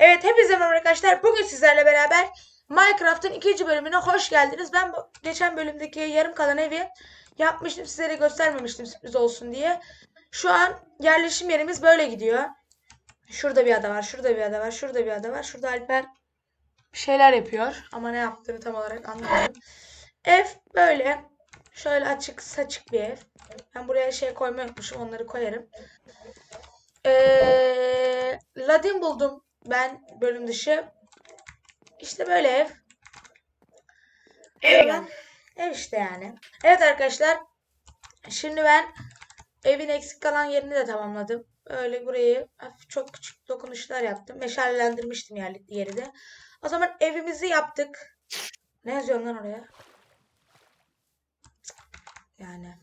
Evet hepinize merhaba arkadaşlar. Bugün sizlerle beraber Minecraft'ın ikinci bölümüne hoş geldiniz. Ben bu geçen bölümdeki yarım kalan evi yapmıştım. Sizlere göstermemiştim sürpriz olsun diye. Şu an yerleşim yerimiz böyle gidiyor. Şurada bir ada var, şurada bir ada var, şurada bir ada var. Şurada Alper bir şeyler yapıyor. Ama ne yaptığını tam olarak anlamadım. Ev böyle. Şöyle açık saçık bir ev. Ben buraya şey koymayı unutmuşum. Onları koyarım. Ee, Ladin buldum ben bölüm dışı. İşte böyle ev. Ev Böyle Ev işte yani. Evet arkadaşlar. Şimdi ben evin eksik kalan yerini de tamamladım. Öyle burayı hafif çok küçük dokunuşlar yaptım. Meşalelendirmiştim yer, yeri de. O zaman evimizi yaptık. Ne yazıyorsun lan oraya? Yani.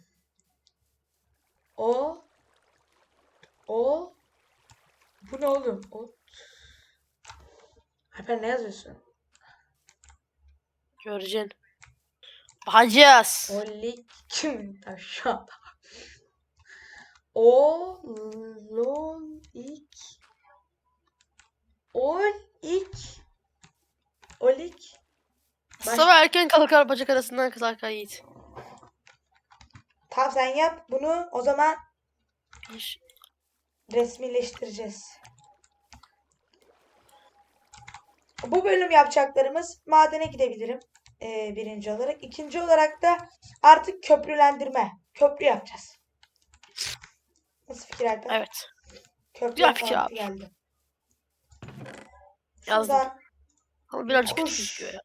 O o bu ne oğlum? O Alper ne yazıyorsun? Göreceksin. Bakacağız. Olik kim aşağıda? O lon ik ol ik olik Baş- Sabah erken kalkar bacak arasından kalkar Yiğit. Tamam sen yap bunu o zaman İş- resmileştireceğiz. Bu bölüm yapacaklarımız madene gidebilirim eee, birinci olarak. İkinci olarak da artık köprülendirme. Köprü yapacağız. Nasıl fikir Alper? Evet. Köprü Güzel fikir abi. geldi. Yazdım. Şuradan Ama birazcık kötü Kuş. gözüküyor ya.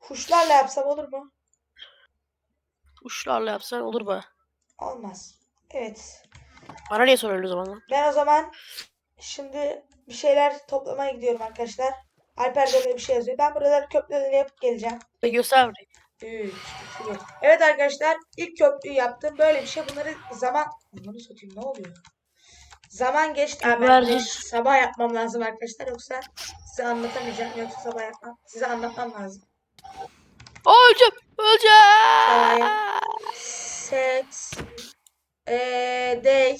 kuşlarla yapsam olur mu? Uçlarla yapsan olur be. Olmaz. Evet. Bana niye soruyorsun o zaman lan? Ben o zaman şimdi bir şeyler toplamaya gidiyorum arkadaşlar. Alper de bir şey yazıyor. Ben buraları köprüleri yapıp geleceğim. Göster burayı. 3, 2, 1. Evet arkadaşlar ilk köprüyü yaptım. Böyle bir şey. Bunları zaman... Bunu satayım ne oluyor? Zaman geçti. Ha, ben sabah yapmam lazım arkadaşlar. Yoksa size anlatamayacağım. Yoksa sabah yapmam. Size anlatmam lazım. Aa, öleceğim. Öleceğim. Set. Eee day.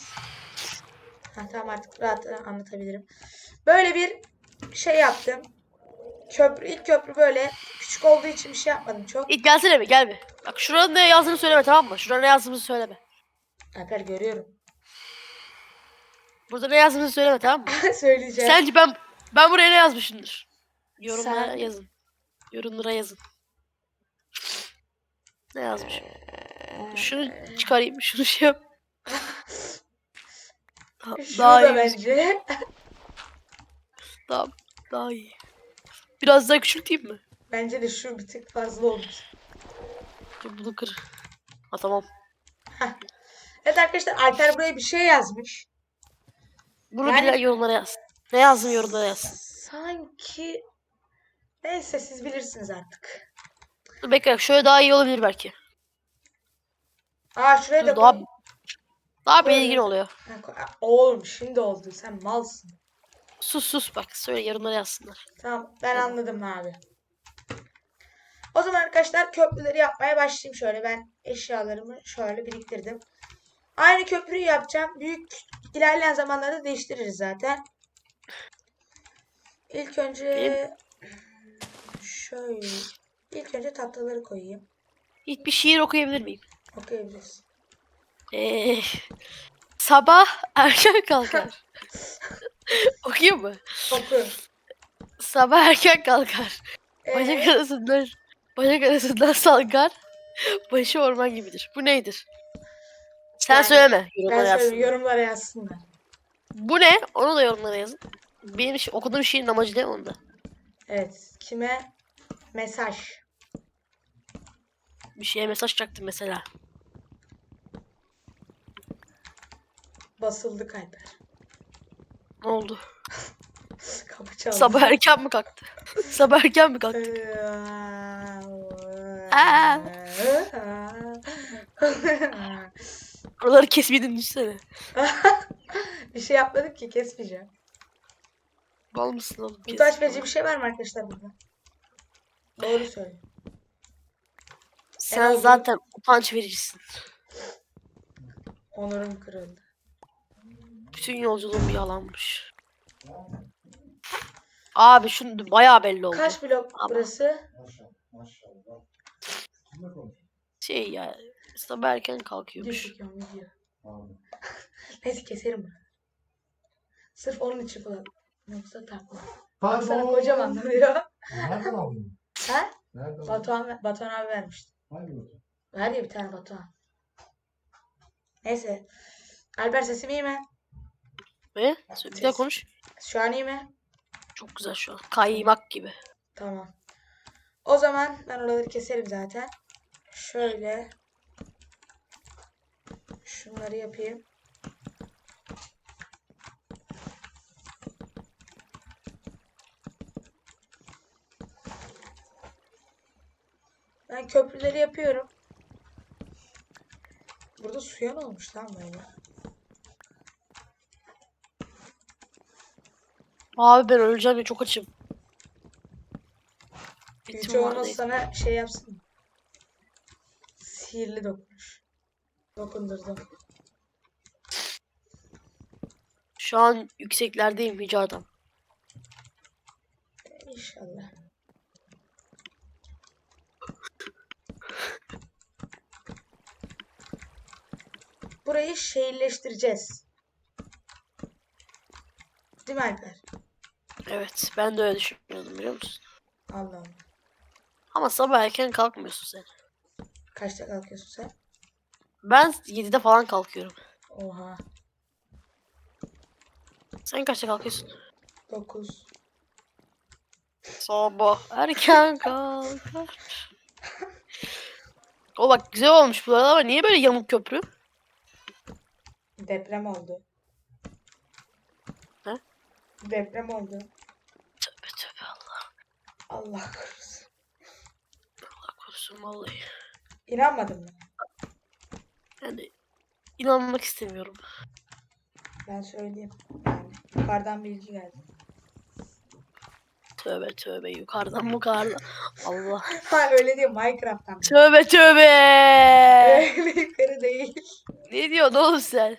Ha, tamam artık rahat anlatabilirim. Böyle bir şey yaptım. Köprü, ilk köprü böyle. Küçük olduğu için bir şey yapmadım çok. Yiğit gelsene bir gel bir. Bak şuranın ne yazdığını söyleme tamam mı? Şurada ne yazdığımızı söyleme. Alper görüyorum. Burada ne yazdığımızı söyleme tamam mı? Söyleyeceğim. Sence ben ben buraya ne yazmışımdır? Yorumlara Sen- yazın. Yorumlara yazın. Ne yazmışım? Şunu çıkarayım, şunu şey yap. Daha, daha iyi, bence. daha, daha iyi. Biraz daha küçülteyim mi? Bence de şu bir tık fazla. Dur bunu kır. Ha tamam. Evet arkadaşlar Alper buraya bir şey yazmış. Bunu Yani- bilen yorumlara yaz. Ne yazdın yorumlara yaz. Sanki neyse siz bilirsiniz artık. Dur bekle şöyle daha iyi olabilir belki. Aa şuraya da Dur, daha, koy. daha belirgin oluyor. Oğlum şimdi oldu. Sen malsın. Sus sus bak söyle yorumlara yazsınlar. Tamam ben anladım abi. O zaman arkadaşlar köprüleri yapmaya başlayayım şöyle. Ben eşyalarımı şöyle biriktirdim. Aynı köprüyü yapacağım. Büyük ilerleyen zamanlarda değiştiririz zaten. İlk önce şöyle ilk önce tatlıları koyayım. İlk bir şiir okuyabilir miyim? Okuyabiliriz. Ee, sabah erken kalkar. Okuyayım mı? Oku. Sabah erken kalkar. Bacak Ee, arasından bacak arasından salgar. Başı orman gibidir. Bu neydir? Sen Yani söyleme. ben Yorumlara söyleyeyim, yazsınlar. yorumlara yazsınlar. Bu ne? Onu da yorumlara yazın. Benim şi- okuduğum şiirin amacı ne onda? Evet. Kime? Mesaj. Bir şeye mesaj çaktım mesela. Basıldı Alper. Ne oldu? Kapı çaldı. Sabah erken mi kalktı? Sabah erken mi kalktı? Aa. Oraları kesmeydin düşsene. bir şey yapmadık ki kesmeyeceğim. Bal mısın oğlum? Kes. verici bir şey var mı arkadaşlar burada? Doğru söyle. Sen En azından- zaten utanç vericisin. Onurum kırıldı. Bütün yolculuğum bir yalanmış. Abi şunu bayağı belli oldu. Kaç blok Ama- burası? Şey ya sabah erken kalkıyormuş. video. Neyse keserim bunu. Sırf onun için falan. Yoksa takma. Pardon. Sana kocaman duruyor. Nereden aldın? Ha? Nereden aldın? Batuhan, Batuhan abi vermişti. Hangi otel? Ver ya bir tane Batuhan. Neyse. Alper sesim iyi mi? Ve bir daha konuş. Şu an iyi mi? Çok güzel şu an. Kaymak gibi. Tamam. O zaman ben oraları keserim zaten. Şöyle. Şunları yapayım. Ben köprüleri yapıyorum. Burada suya ne olmuş lan böyle? Abi ben öleceğim ya çok açım. Var olmaz sana şey yapsın. Sihirli dokunuş. Dokundurdum. Şu an yükseklerdeyim yüce adam. İnşallah. Burayı şehirleştireceğiz. Değil mi Alper? Evet ben de öyle düşünüyordum biliyor musun? Allah Allah. Ama sabah erken kalkmıyorsun sen. Kaçta kalkıyorsun sen? Ben 7'de falan kalkıyorum. Oha. Sen kaçta kalkıyorsun? 9. Sabah erken kalkar. O bak güzel olmuş bu arada ama niye böyle yamuk köprü? Deprem oldu. Ne? Deprem oldu. Allah, korusun. Allah korusun vallahi. İnanmadın mı? Yani inanmak istemiyorum. Ben söyleyeyim. Yani yukarıdan bilgi geldi. Tövbe tövbe yukarıdan yukarıdan. Allah. Ha öyle değil Minecraft'tan. Tövbe tövbe. Öyle yukarı değil. ne diyorsun oğlum sen?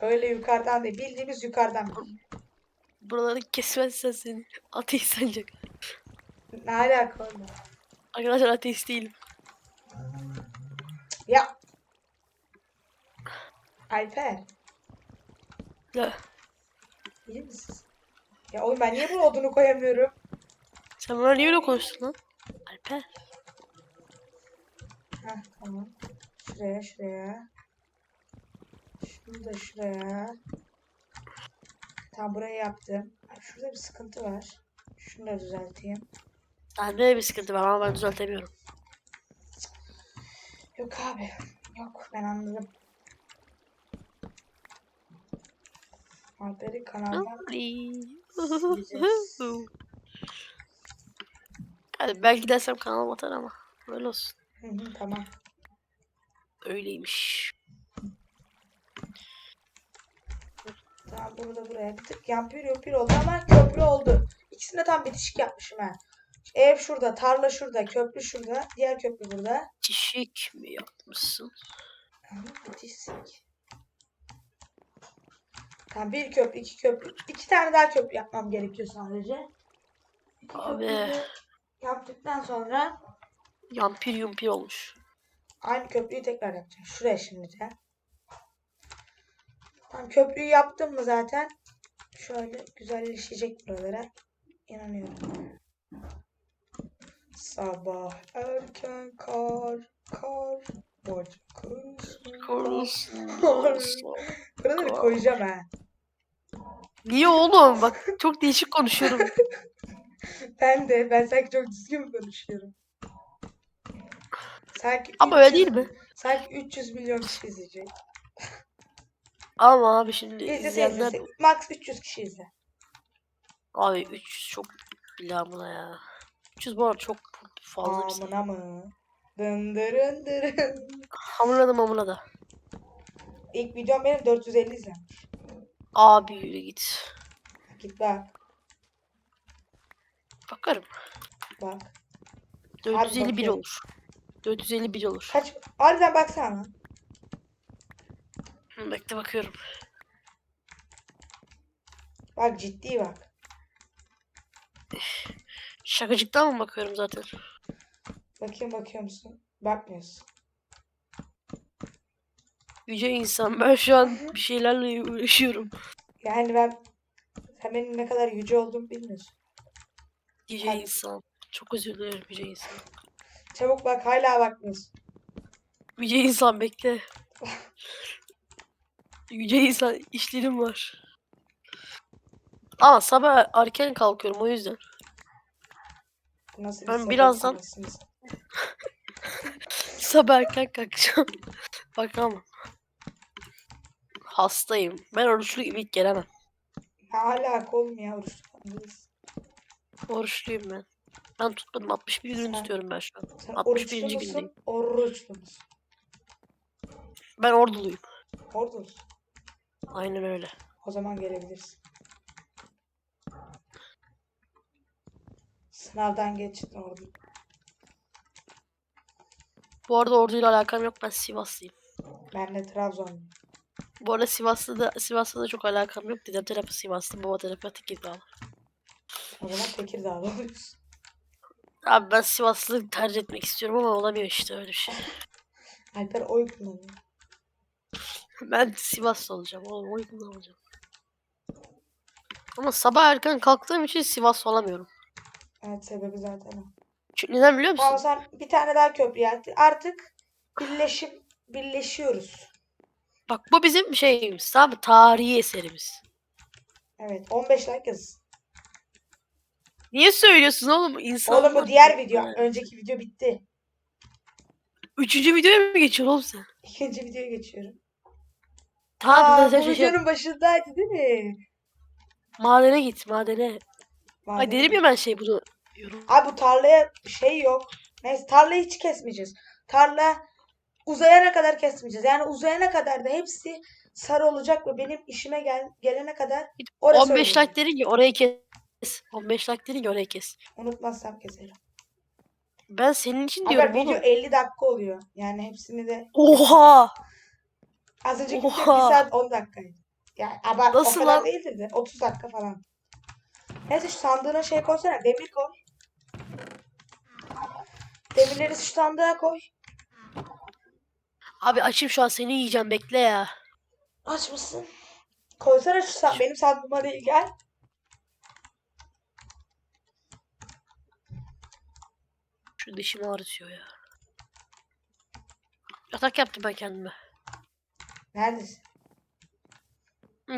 Öyle yukarıdan değil. Bildiğimiz yukarıdan. Buraları kesmezsen seni ateist sanacak. Ne alaka oğlum? Arkadaşlar ateist değilim. Ya. Alper. Ya, iyi misin? Ya oğlum ben niye bu odunu koyamıyorum? sen bana niye öyle konuştun lan? Alper. Heh tamam. Şuraya şuraya. Şunu da şuraya. Tamam burayı yaptım. Ay, Şurada bir sıkıntı var. Şunu da düzelteyim. Bende bir sıkıntı var ama ben düzeltemiyorum. Yok abi. Yok ben anladım. Alper'i kanaldan. Hadi belki dersem kanalıma atar ama. Öyle olsun. Hı hı, tamam. Öyleymiş. Tamam bunu da buraya bir tık yampir yumpir oldu ama köprü oldu. İkisini de tam bitişik yapmışım ha. Ev şurada, tarla şurada, köprü şurada, diğer köprü burada. Çişik mi yapmışsın? Bitişik. Tamam bir köprü, iki köprü. iki tane daha köprü yapmam gerekiyor sadece. İki Abi. yaptıktan sonra Yampir yumpir olmuş. aynı köprüyü tekrar yapacağım. Şuraya şimdi de. Tamam köprüyü yaptım mı zaten şöyle güzelleşecek buralara. İnanıyorum. Sabah erken kar, kar. Korusun. Buraları koyacağım ha. Niye oğlum? Bak çok değişik konuşuyorum. Ben de, ben sanki çok düzgün konuşuyorum. Sanki Ama öyle 300 değil mi? Sanki 300 milyon kişi izleyecek. Ama abi şimdi İzlese izleyenler... izlese. Max 300 kişi izle. Abi 300 çok bilamına ya. 300 bu arada çok fazla bir sayı. Amına mı? Dın dırın dırın. Hamurladı. İlk videom benim 450 izlenmiş. Abi yürü git. Git bak. Bakarım. Bak. 451 bakıyorum. olur. 451 olur. Kaç? Harbiden baksana. Bekle bakıyorum. Bak ciddi bak. Şakacıktan mı bakıyorum zaten? Bakayım bakıyor musun? Bakmıyorsun. Yüce insan ben şu an bir şeylerle uğraşıyorum. Yani ben sen benim ne kadar yüce olduğumu bilmiyorsun. Yüce Hadi. insan. Çok özür dilerim yüce insan. Çabuk bak hala bakmıyorsun. Yüce insan bekle. Yüce insan işlerim var. Ama sabah erken kalkıyorum o yüzden. Nasıl bir Ben sebep birazdan-. Sabah erken kalkacağım. Bakalım. Hastayım. Ben oruçluyum ilk gelemem. Ne alaka oğlum ya oruç tutmadınız. Oruçluyum ben. Ben tutmadım. 61 gün Sen- tutuyorum ben şu an. Sen 61. oruçlu gündeyim. musun? Oruçlu musun? Ben orduluyum. Ordulusun. Aynen öyle. O zaman gelebilirsin. Sınavdan geçtin ordu. Bu arada orduyla alakam yok. Ben Sivaslıyım. Ben de Trabzonluyum. Bu arada Sivas'ta da Sivas'ta da çok alakam yok. Dedem tarafı Sivaslı, baba tarafı Tekirdağ. O zaman Tekirdağlı oluyorsun. Abi ben Sivaslı tercih etmek istiyorum ama olamıyor işte öyle bir şey. Alper oy kullanıyor. Ben Sivaslı olacağım oğlum. Yüzden olacağım. Ama sabah erken kalktığım için Sivaslı olamıyorum. Evet sebebi zaten o. Çünkü neden biliyor musun? sen bir tane daha köprü yaptın. Artık birleşip birleşiyoruz. Bak bu bizim şeyimiz tamam mı? Tarihi eserimiz. Evet 15 like yaz. Niye söylüyorsun oğlum? İnsan Oğlum bu diğer video. Önceki video bitti. Üçüncü videoya mı geçiyorsun oğlum sen? İkinci videoya geçiyorum. Tamam Aa, bu şey, başındaydı değil mi? madene git madene. Ay Madem- dedim ya ben şey bunu. Abi bu tarlaya şey yok. Neyse tarlayı hiç kesmeyeceğiz. Tarla uzayana kadar kesmeyeceğiz. Yani uzayana kadar da hepsi sarı olacak ve benim işime gel gelene kadar orası 15 öyle. like dedin ki orayı kes. 15 like dedin ki orayı kes. Unutmazsam keserim. Ben senin için Ama diyorum video oğlum. 50 dakika oluyor. Yani hepsini de Oha! Az önceki video 1 Oha! saat 10 dakikaydı. Yani ama Nasıl o kadar lan? değildir de 30 dakika falan. Neyse şu sandığına şey koysana. Demir koy. Demirleri şu sandığa koy. Abi açayım şu an seni yiyeceğim bekle ya. Aç mısın? Koysana şu sa- benim sandığıma değil gel. Şu dişim ağrıtıyor ya. Yatak yaptım ben kendime. Neredesin?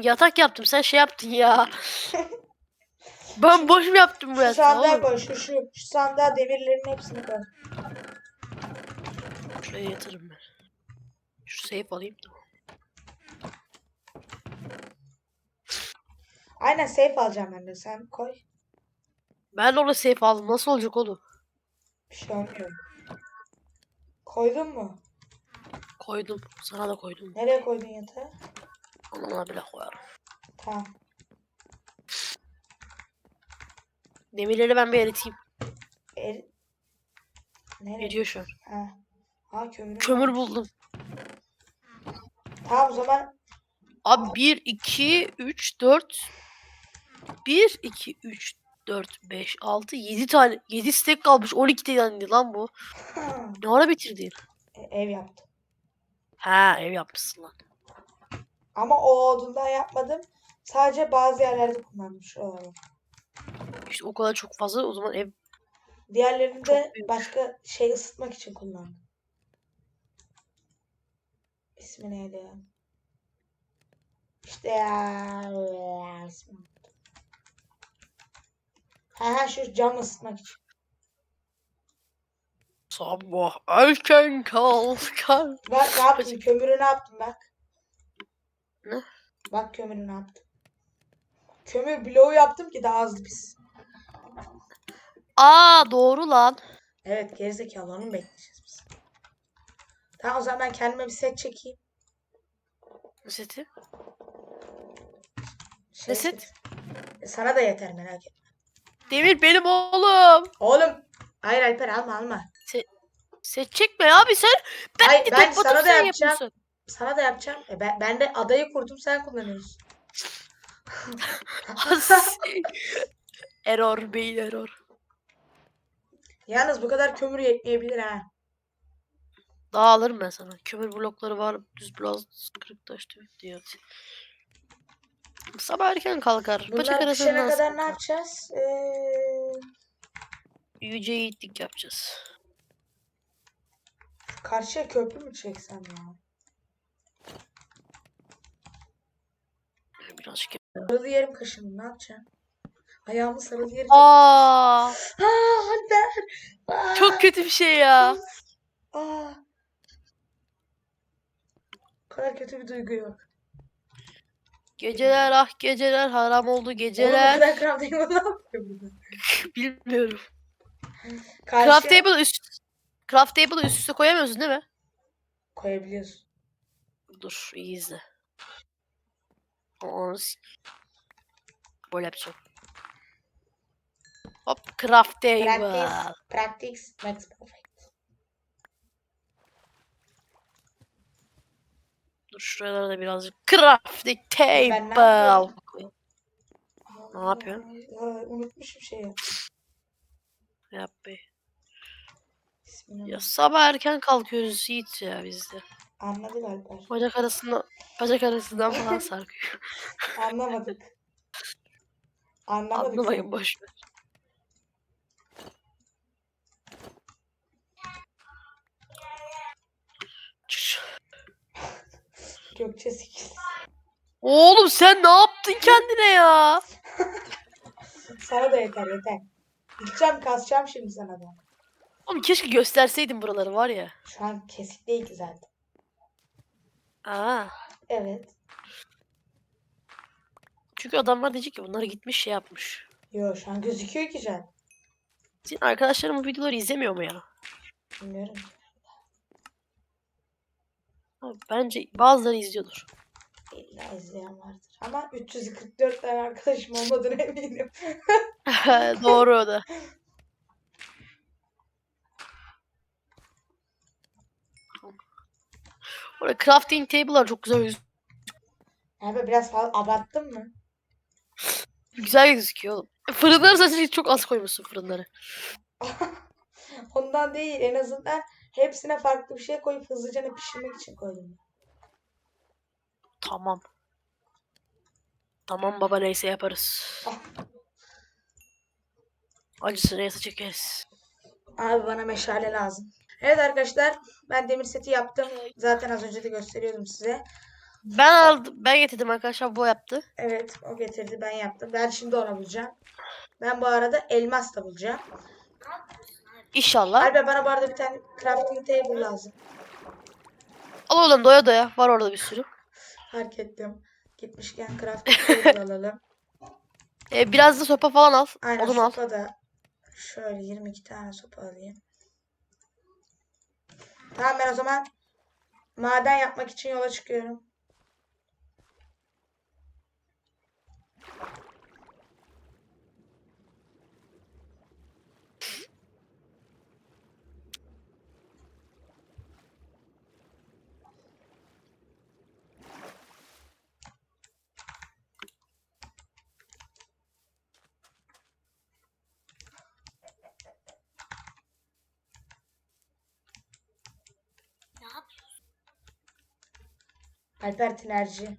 Yatak yaptım sen şey yaptın ya. ben boş mu yaptım bu Şu yatağı sandığa oğlum? koy. Şu, şu, şu sandığa demirlerin hepsini koy. Şuraya yatırım ben. Şu safe alayım da. Aynen safe alacağım ben de. Sen koy. Ben de orada safe aldım. Nasıl olacak oğlum? Bir şey olmuyor. Koydun mu? Koydum. Sana da koydum. Nereye koydun yatağı? Ona bile koyarım. Tamam. Demirleri ben bir eriteyim. Er... Nereye? Eriyor şu an. Ha. Ha kömür. Kömür buldum. Tamam o zaman Abi 1, 2, 3, 4. 1, 2, 3, 4, 5, 6, 7 tane. 7 stack kalmış. 12 tane lan bu. Ne ara bitirdin? E, ev yaptım. Ha ev yapmışsın lan. Ama o odundan yapmadım. Sadece bazı yerlerde kullandım şuralarda. İşte o kadar çok fazla o zaman ev Diğerlerini Çok de büyük. başka şey ısıtmak için kullandım. İsmi neydi ya? İşte ya. ismi unuttum. Ha ha şu cam ısıtmak için. Sabah erken kalkar. Bak ne yaptım? Kömürü ne yaptım bak. Ne? Bak kömürü ne yaptım. Kömür bloğu yaptım ki daha hızlı pis. Aa doğru lan. Evet gerizekalı onu mu bekleyeceğiz biz? Tamam o zaman ben kendime bir set çekeyim. Seti. Şey Ne set? set. E, Sana da yeter merak etme. Demir benim oğlum. Oğlum. Hayır Alper alma alma. Set çekme abi sen. Ben, Hayır, de ben sana da sen yapacağım. yapıyorsun. Sana da yapacağım. E ben, ben de adayı kurdum sen kullanıyorsun. Error, beyin error. Yalnız bu kadar kömür yetmeyebilir ha. Daha alırım ben sana. Kömür blokları var. Düz blok, kırık taş diyor. Sabah erken kalkar. Bacak Bunlar arasından pişene kadar ne yapacağız? Ee, Yüce yiğitlik yapacağız. Karşıya köprü mü çeksem ya? Birazcık. Sarılı yerim kaşındı ne yapacağım? Ayağımı sarılı yerim. Aa, Aa, Alper. Aa, çok kötü bir şey ya. Aa. Bu kadar kötü bir duygu yok. Geceler ah geceler haram oldu Oğlum bu geceler. kadar craft table ne yapıyor burada? Bilmiyorum. Karşıya Craft table üst Craft table'ı üst üste koyamıyorsun değil mi? koyabiliyorsun. Dur iyi izle. Onu Böyle yapacağım. Hop craft table. Practice, practice makes perfect. Dur şuralara da birazcık crafting Ben ne table. yapıyorum? koyayım. Ne yapıyorsun? Unutmuşum şeyi. Yap be. Ya sabah erken kalkıyoruz Yiğit ya biz de. Anladık Alper. Bacak arasında bacak arasından falan sarkıyor. Anlamadık. Anlamadık. Anlamayın boş ver. Gökçe 8. Oğlum sen ne yaptın kendine ya? Sana da yeter yeter. Gideceğim kasacağım şimdi sana da. Oğlum keşke gösterseydin buraları var ya. Şu an kesik değil ki zaten. Aa. Evet. Çünkü adamlar diyecek ki bunlar gitmiş şey yapmış. Yo şu an gözüküyor ki can. Senin arkadaşların bu videoları izlemiyor mu ya? Bilmiyorum. Abi bence bazıları izliyordur. İlla izleyen vardır. Ama 344 tane arkadaşım olmadığını eminim. Doğru o da. Orada crafting table'lar çok güzel yüz- Abi biraz fazla abarttın mı? güzel gözüküyor oğlum. Fırınları zaten çok az koymuşsun fırınları. Ondan değil. En azından hepsine farklı bir şey koyup hızlıca pişirmek için koydum. Tamam. Tamam baba neyse yaparız. Acısı neyse çekeriz. Abi bana meşale lazım. Evet arkadaşlar ben demir seti yaptım. Zaten az önce de gösteriyordum size. Ben aldım. Ben getirdim arkadaşlar bu yaptı. Evet o getirdi ben yaptım. Ben şimdi onu bulacağım. Ben bu arada elmas da bulacağım. İnşallah. Alper bana bu arada bir tane crafting table lazım. Al oğlum doya doya. Var orada bir sürü. Fark ettim. Gitmişken crafting table alalım. Ee, biraz da sopa falan al. Aynen Odun al. sopa da şöyle 22 tane sopa alayım. Tamam ben o zaman maden yapmak için yola çıkıyorum. Alper tinerci.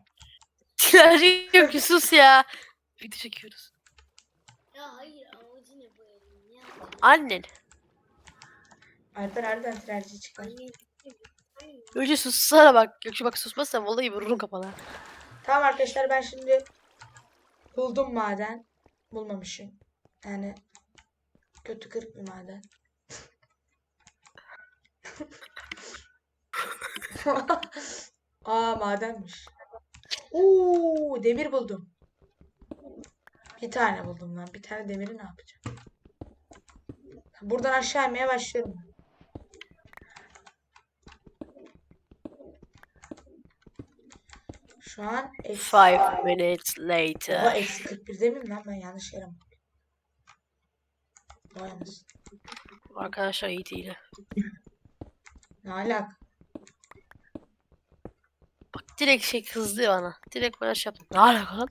Enerji yok ki sus ya. Video çekiyoruz. Ya hayır amacı ne bu elin ya? Annen. Alper harbiden tinerci çıkar. Önce sussana bak. Şu bak susmazsan vallahi vururum kafana. Tamam arkadaşlar ben şimdi buldum maden. Bulmamışım. Yani kötü kırık bir maden. Aa madenmiş. Oo demir buldum. Bir tane buldum lan. Bir tane demiri ne yapacağım? Buradan aşağı inmeye başlıyorum. Şu an eksi, Five minutes later. eksi 41 demeyeyim lan ben yanlış yere mi? Vay anasını. Arkadaşlar iyi değil. Ne alaka? Bak direkt şey kızdı bana. Direkt bana şey yaptı. Ne alaka lan?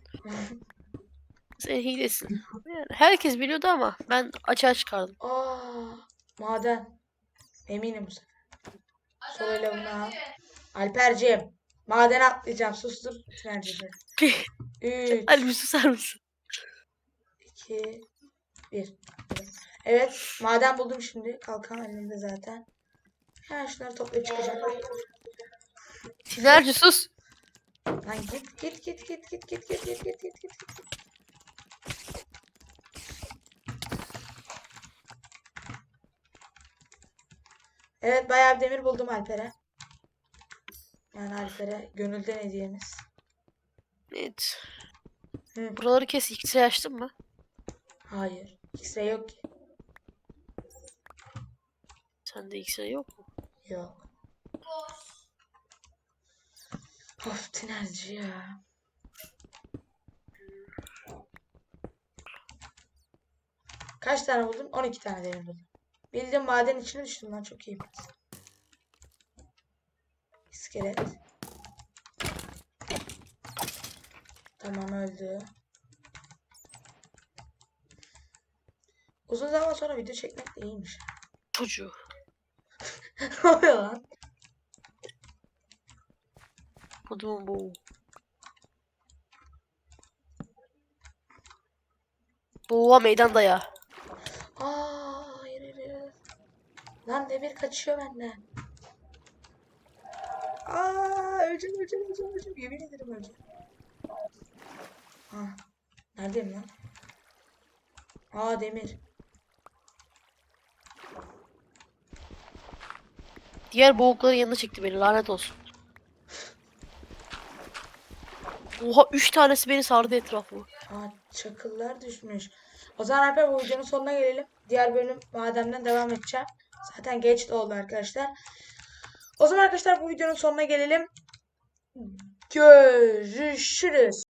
Sen hilesin. Yani herkes biliyordu ama ben açığa çıkardım. Aa, maden. Eminim bu sefer. Soruyla. Alperciğim. Maden atlayacağım. Sustur. Tünerciğim. 3, Ali bir susar mısın? 2, 1. Evet. Maden buldum şimdi. Kalkan elimde zaten. Hemen şunları toplayıp çıkacağım. Sinerci sus. Lan git git git git git git git git git git git. Evet bayağı bir demir buldum Alper'e. Yani Alper'e gönülden hediyemiz. Evet. Hı. Buraları kes. X-ray açtın mı? Hayır. X-ray yok ki. Sende X-ray yok mu? Yok. Of tinerci ya. Kaç tane buldum? 12 tane demir buldum. Bildiğim maden içine düştüm lan çok iyi. İskelet. Tamam öldü. Uzun zaman sonra video çekmek de iyiymiş. Çocuğu. Ne oluyor lan? Kodumun bu. Boğa meydan daya. Aa, hayır hayır. Lan demir kaçıyor benden. Aa, öleceğim öleceğim öleceğim öleceğim. Yemin ederim öleceğim. Ha, neredeyim lan? Aa demir. Diğer boğukların yanına çekti beni lanet olsun. Oha 3 tanesi beni sardı etrafımı. Aa, çakıllar düşmüş. O zaman Alper bu videonun sonuna gelelim. Diğer bölüm mademden devam edeceğim. Zaten geç de oldu arkadaşlar. O zaman arkadaşlar bu videonun sonuna gelelim. Görüşürüz.